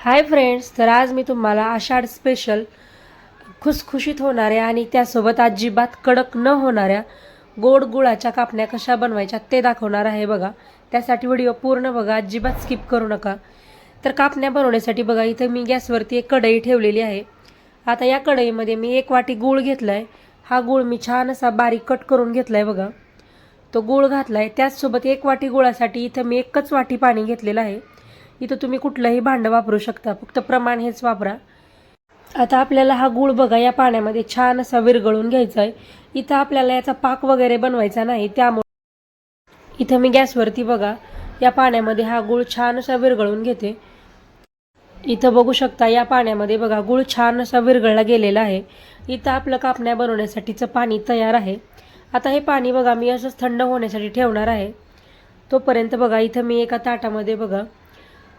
Hi friends तर आज मी तुम्हाला आषाढ स्पेशल खुसखुशीत होणाऱ्या आणि त्यासोबत अजिबात कडक न होणाऱ्या गोड गुळाच्या कापण्या कशा बनवायच्या ते दाखवणार आहे बघा. त्यासाठी व्हिडिओ पूर्ण बघा अजिबात स्किप करू नका. तर कापण्या बनवण्यासाठी बघा इथं मी गॅसवरती एक कढई ठेवलेली आहे. आता या कढईमध्ये मी एक वाटी गूळ घेतला आहे हा गूळ मी छान असा बारीक कट करून घेतला आहे बघा. तो गूळ घातला आहे त्याचसोबत एक वाटी गुळासाठी इथं मी एकच वाटी पाणी घेतलेलं आहे. इथं तुम्ही कुठलंही भांडं वापरू शकता. फक्त प्रमाण हेच वापरा. आता आपल्याला हा गूळ बघा या पाण्यामध्ये छान असा विरघळून घ्यायचा आहे. इथं आपल्याला याचा पाक वगैरे बनवायचा नाही त्यामुळे इथं मी गॅसवरती बघा या पाण्यामध्ये हा गूळ छान असा विरघळून घेते. इथं बघू शकता या पाण्यामध्ये बघा गूळ छान असा विरघळला गेलेला आहे. इथं आपलं कापण्या बनवण्यासाठीचं पाणी तयार आहे. आता हे पाणी बघा मी असंच थंड होण्यासाठी ठेवणार आहे. तोपर्यंत बघा इथं मी एका ताटामध्ये बघा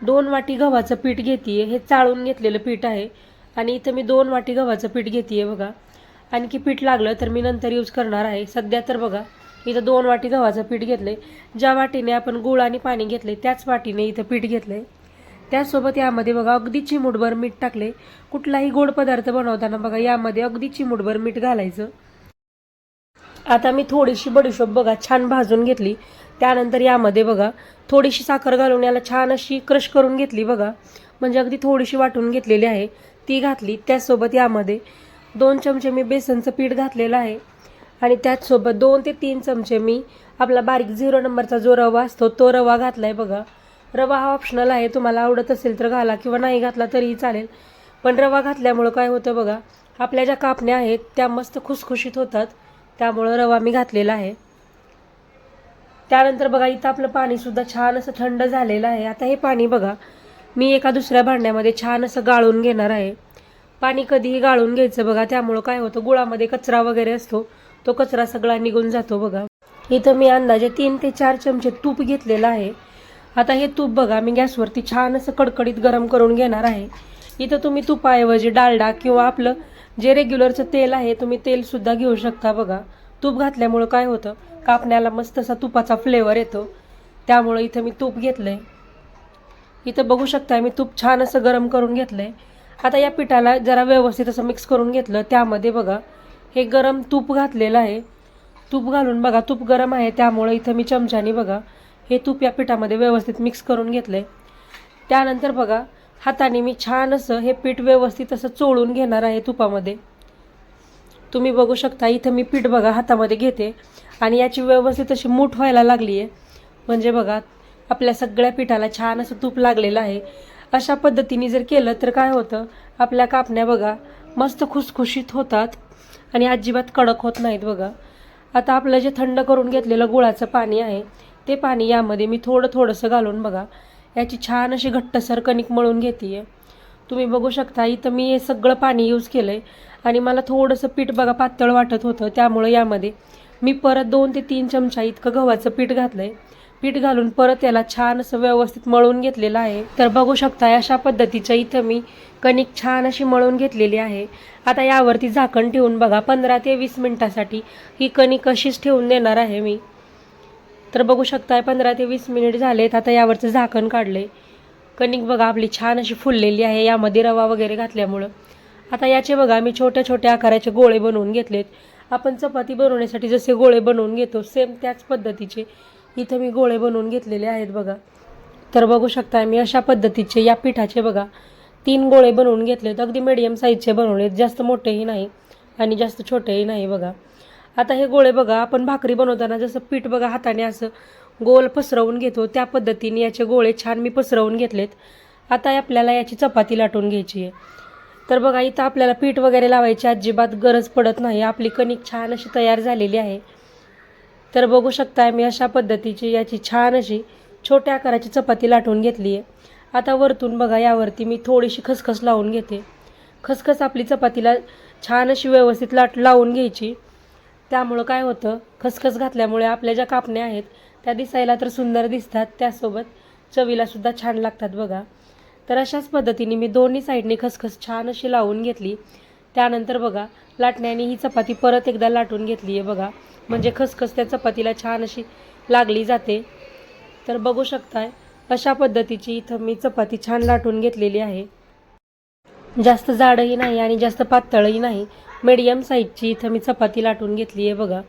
दोन वाटी गव्हाचं पीठ घेते हे चाळून घेतलेलं पीठ आहे. आणि इथं मी दोन वाटी गव्हाचं पीठ घेते बघा. आणखी पीठ लागलं तर मी नंतर यूज करणार आहे. सध्या तर बघा इथं दोन वाटी गव्हाचं पीठ घेतलं ज्या वाटीने आपण गुळ आणि पाणी घेतले त्याच वाटीने इथं पीठ घेतलं त्याचसोबत यामध्ये बघा अगदी चिमूटभर मीठ टाकले कुठलाही गोड पदार्थ बनवताना बघा यामध्ये अगदी चिमूटभर मीठ घालायचं. आता मी थोडीशी बडीशोप बघा छान भाजून घेतली. त्यानंतर यामध्ये बघा थोडीशी साखर घालून याला छान अशी क्रश करून घेतली बघा. म्हणजे अगदी थोडीशी वाटून घेतलेली आहे. ती घातली. त्याचसोबत यामध्ये दोन चमचे मी बेसनचं पीठ घातलेलं आहे. आणि त्याचसोबत दोन ते तीन चमचे मी आपला बारीक झिरो नंबरचा जो रवा असतो तो रवा घातला आहे बघा. रवा हा ऑप्शनल आहे. तुम्हाला आवडत असेल तर घाला किंवा नाही घातला तरीही चालेल. पण रवा घातल्यामुळं काय होतं बघा आपल्या ज्या कापण्या आहेत त्या मस्त खुसखुशीत होतात. त्यामुळं रवा मी घातलेला आहे. त्यानंतर बघा इथं आपलं पाणीसुद्धा छान असं थंड झालेलं आहे. आता हे पाणी बघा मी एका दुसऱ्या भांड्यामध्ये छान असं गाळून घेणार आहे. पाणी कधीही गाळून घ्यायचं बघा त्यामुळं काय होतं गुळामध्ये कचरा वगैरे असतो तो कचरा सगळा निघून जातो बघा. इथं मी अंदाजे तीन ते चार चमचे तूप घेतलेलं आहे. आता हे तूप बघा मी गॅसवरती छान असं कडकडीत गरम करून घेणार आहे. इथं तुम्ही तुपाऐवजी डालडा किंवा आपलं जे रेग्युलरचं तेल आहे तुम्ही तेलसुद्धा घेऊ शकता बघा. तूप घातल्यामुळं काय होतं कापण्याला मस्त असा तुपाचा फ्लेवर येतो. त्यामुळं इथं मी तूप घेतलं आहे इथं बघू शकता मी तूप छान असं गरम करून घेतलं आहे आता या पिठाला जरा व्यवस्थित असं मिक्स करून घेतलं त्यामध्ये बघा हे गरम तूप घातलेलं आहे. तूप घालून बघा तूप गरम आहे त्यामुळं इथं मी चमच्याने बघा हे तूप या पिठामध्ये व्यवस्थित मिक्स करून घेतलं आहे त्यानंतर बघा हाताने मी छान असं हे पीठ व्यवस्थित असं चोळून घेणार आहे तुपामध्ये. तुम्ही बघू शकता इथं मी पीठ बघा हातामध्ये घेते. आणि याची व्यवस्थित अशी मूठ व्हायला लागली आहे म्हणजे बघा आपल्या सगळ्या पिठाला छान असं तूप लागलेलं आहे. अशा पद्धतीने जर केलं तर काय होतं? आपल्या कापण्या बघा मस्त खुसखुशीत होतात. आणि अजिबात कडक होत नाहीत बघा. आता आपलं जे थंड करून घेतलेलं गुळाचं पाणी आहे ते पाणी यामध्ये मी थोडं थोडंसं घालून बघा. याची छान अशी घट्टसर कणिक मळून घेते आहे तुम्ही बघू शकता इथं मी हे सगळं पाणी यूज केलं आहे आणि मला थोडंसं पीठ बघा पातळ वाटत होतं त्यामुळं यामध्ये मी परत दोन ते तीन चमचा इतकं गव्हाचं पीठ घातलं आहे पीठ घालून परत याला छान असं व्यवस्थित मळून घेतलेलं आहे. तर बघू शकता अशा पद्धतीचं इथं मी कणिक छान अशी मळून घेतलेली आहे. आता यावरती झाकण ठेवून बघा पंधरा ते वीस मिनटासाठी ही कणिक अशीच ठेवून देणार आहे मी. तर बघू शकताय पंधरा ते वीस मिनिट झालेत. आता यावरचं झाकण काढले कणिक बघा आपली छान अशी फुललेली आहे. यामध्ये रवा वगैरे घातल्यामुळं. आता याचे बघा मी छोट्या छोट्या आकाराचे गोळे बनवून घेतलेत. आपण चपाती बनवण्यासाठी जसे गोळे बनवून घेतो सेम त्याच पद्धतीचे इथं मी गोळे बनवून घेतलेले आहेत बघा. तर बघू शकता मी अशा पद्धतीचे या पिठाचे बघा तीन गोळे बनवून घेतलेत. अगदी मिडियम साईजचे बनवलेत. जास्त मोठेही नाही आणि जास्त छोटेही नाही बघा. आता हे गोळे बघा आपण भाकरी बनवताना जसं पीठ बघा हाताने असं गोल पसरवून घेतो त्या पद्धतीने याचे गोळे छान मी पसरवून घेतलेत. आता आपल्याला याची चपाती लाटून घ्यायची आहे. तर बघा इथं आपल्याला पीठ वगैरे लावायची अजिबात गरज पडत नाही. आपली कणिक छान अशी तयार झालेली आहे. तर बघू शकता मी अशा पद्धतीची याची छान अशी छोट्या आकाराची चपाती लाटून घेतली आहे. आता वरतून बघा यावरती मी थोडीशी खसखस लावून घेते. खसखस आपली चपातीला छान अशी व्यवस्थित लाट लावून घ्यायची. त्यामुळं काय होतं? खसखस घातल्यामुळे आपल्या ज्या कापण्या आहेत त्या दिसायला तर सुंदर दिसतात त्यासोबत. चवीलासुद्धा छान लागतात बघा. तर अशाच पद्धतीने मी दोन्ही साईडने खसखस छान अशी लावून घेतली. त्यानंतर बघा लाटण्याने ही चपाती परत एकदा लाटून घेतली आहे बघा. म्हणजे खसखस त्या चपातीला छान अशी लागली जाते. तर बघू शकताय अशा पद्धतीची इथं मी चपाती छान लाटून घेतलेली आहे. जास्त जाडही नाही आणि जास्त पातळही नाही. मीडियम साईजची इथं मी चपाती लाटून घेतली आहे बघा.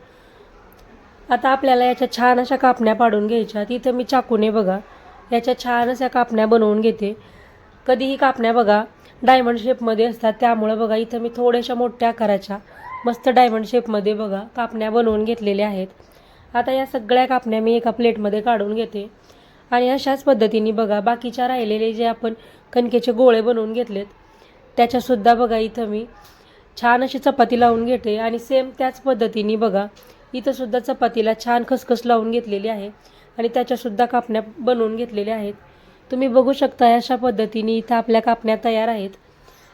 आता आपल्याला याच्या छान अशा कापण्या पाडून घ्यायच्या इथं मी चाकूने बघा याच्या छान अशा कापण्या बनवून घेते. कधीही कापण्या बघा डायमंड शेपमध्ये असतात. त्यामुळं बघा इथं मी थोड्याशा मोठ्या आकाराच्या मस्त डायमंड शेपमध्ये बघा कापण्या बनवून घेतलेल्या आहेत. आता या सगळ्या कापण्या मी एका प्लेटमध्ये काढून घेते. आणि अशाच पद्धतीने बघा बाकीच्या राहिलेले जे आपण कणकेचे गोळे बनवून घेतलेत त्याच्यासुद्धा बघा इथं मी छान अशी चपाती लावून घेते. आणि सेम त्याच पद्धतीने बघा इथंसुद्धा चपातीला छान खसखस लावून घेतलेली आहे. आणि त्याच्यासुद्धा कापण्या बनवून घेतलेल्या आहेत. तुम्ही बघू शकता अशा पद्धतीने इथं आपल्या कापण्या तयार आहेत.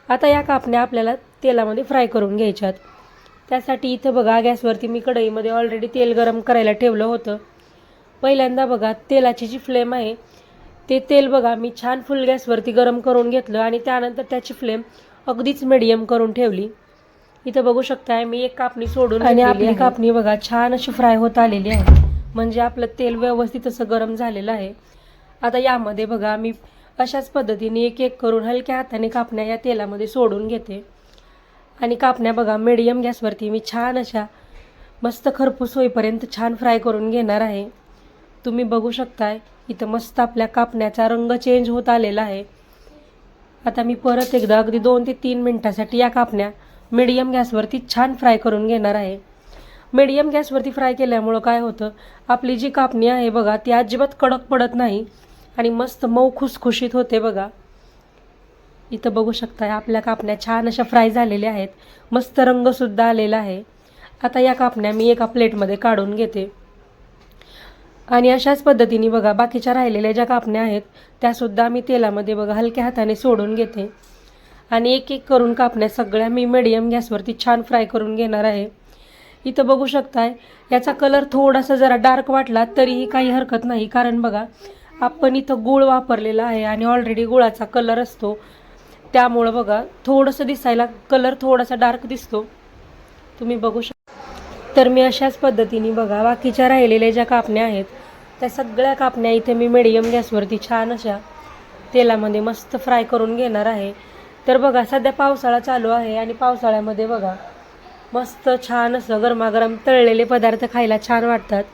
आता या कापण्या आपल्याला तेलामध्ये फ्राय करून घ्यायच्यात. त्यासाठी इथं बघा गॅसवरती मी कढईमध्ये ऑलरेडी तेल गरम करायला ठेवलं होतं. पहिल्यांदा बघा तेलाची जी फ्लेम आहे ते तेल बघा मी छान फुल गॅसवरती गरम करून घेतलं आणि त्यानंतर त्याची फ्लेम अगदीच मिडियम करून ठेवली. इथं बघू शकताय मी एक कापणी सोडून आणि आपली कापणी बघा छान अशी फ्राय होत आलेली आहे. म्हणजे आपलं तेल व्यवस्थित असं गरम झालेलं आहे. आता यामध्ये बघा मी अशाच पद्धतीने एक एक करून हलक्या हाताने कापण्या या तेलामध्ये सोडून घेते. आणि कापण्या बघा मिडियम गॅसवरती मी छान अशा मस्त खरपूस होईपर्यंत छान फ्राय करून घेणार आहे. तुम्ही बघू शकताय इथं मस्त आपल्या कापण्याचा रंग चेंज होत आलेला आहे. आता मी परत एकदा अगदी दोन ते तीन मिनटासाठी या कापण्या मिडियम गॅसवरती छान फ्राय करून घेणार आहे. मिडियम गॅसवरती फ्राय केल्यामुळं काय होतं आपली जी कापणी आहे बघा ती अजिबात कडक पडत नाही आणि मस्त मऊ खुसखुशीत होते बघा. इथं बघू शकताय आपल्या कापण्या छान अशा फ्राय झालेल्या आहेत. मस्त रंगसुद्धा आलेला आहे. आता या कापण्या मी एका प्लेटमध्ये काढून घेते. आणि अशाच पद्धतीने बघा बाकीच्या राहिलेल्या ज्या कापण्या आहेत त्यासुद्धा मी तेलामध्ये बघा हलक्या हाताने सोडून घेते. आणि एक एक करून कापण्या सगळ्या मी मिडियम गॅसवरती छान फ्राय करून घेणार आहे. इथं बघू शकताय याचा कलर थोडासा जरा डार्क वाटला तरीही काही हरकत नाही. कारण बघा आपण इथं गूळ वापरलेला आहे आणि ऑलरेडी गुळाचा कलर असतो. त्यामुळं बघा थोडंसं दिसायला कलर थोडासा डार्क दिसतो. तुम्ही बघू शकता तर मी अशाच पद्धतीने बघा बाकीच्या राहिलेल्या ज्या कापण्या आहेत त्या सगळ्या कापण्या इथे मी मिडियम गॅसवरती छान अशा तेलामध्ये मस्त फ्राय करून घेणार आहे. तर बघा सध्या पावसाळा चालू आहे आणि पावसाळ्यामध्ये बघा मस्त छान असं गरमागरम तळलेले पदार्थ खायला छान वाटतात.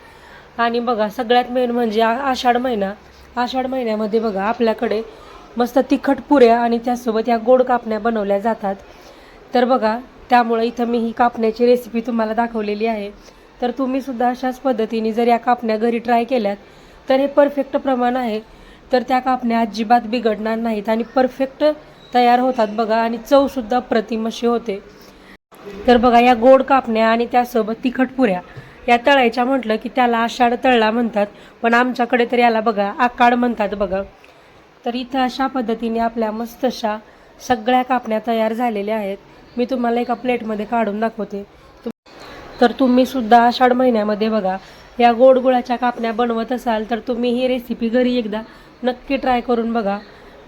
आणि बघा सगळ्यात मेन म्हणजे आ आषाढ महिना. आषाढ महिन्यामध्ये बघा आपल्याकडे मस्त तिखट पुऱ्या आणि त्यासोबत या गोड कापण्या बनवल्या जातात. तर बघा त्यामुळे इथं मी ही कापण्याची रेसिपी तुम्हाला दाखवलेली आहे. तर तुम्हीसुद्धा अशाच पद्धतीने जर या कापण्या घरी ट्राय केल्यात तर हे परफेक्ट प्रमाण आहे. तर त्या कापण्या अजिबात बिघडणार नाहीत आणि परफेक्ट तयार होतात बघा आणि चवसुद्धा प्रतिम अशी होते. तर बघा या गोड कापण्या आणि त्यासोबत तिखट पुऱ्या या तळायच्या म्हटलं की त्याला आषाढ तळला म्हणतात. पण आमच्याकडे तर याला बघा आकाड म्हणतात बघा. तर इथं अशा पद्धतीने आपल्या मस्त अशा सगळ्या कापण्या तयार झालेल्या आहेत. मी तुम्हाला एका प्लेटमध्ये काढून दाखवते. तर तुम्ही सुद्धा आषाढ महिन्यामध्ये बघा या गोड गुळाच्या कापण्या बनवत असाल तर तुम्ही ही रेसिपी घरी एकदा नक्की ट्राय करून बघा.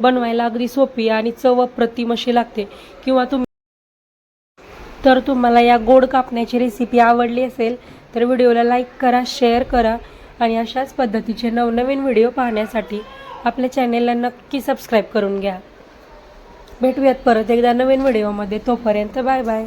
बनवायला अगदी सोपी आणि चव अप्रतिम अशी लागते. किंवा तुम्ही तर तुम्हाला या गोड कापण्याची रेसिपी आवडली असेल तर व्हिडिओला लाईक करा शेअर करा आणि अशाच पद्धतीचे नवनवीन व्हिडिओ पाहण्यासाठी आपल्या चॅनेलला नक्की सबस्क्राईब करून घ्या. भेटूयात परत एकदा नवीन व्हिडिओमध्ये तोपर्यंत बाय बाय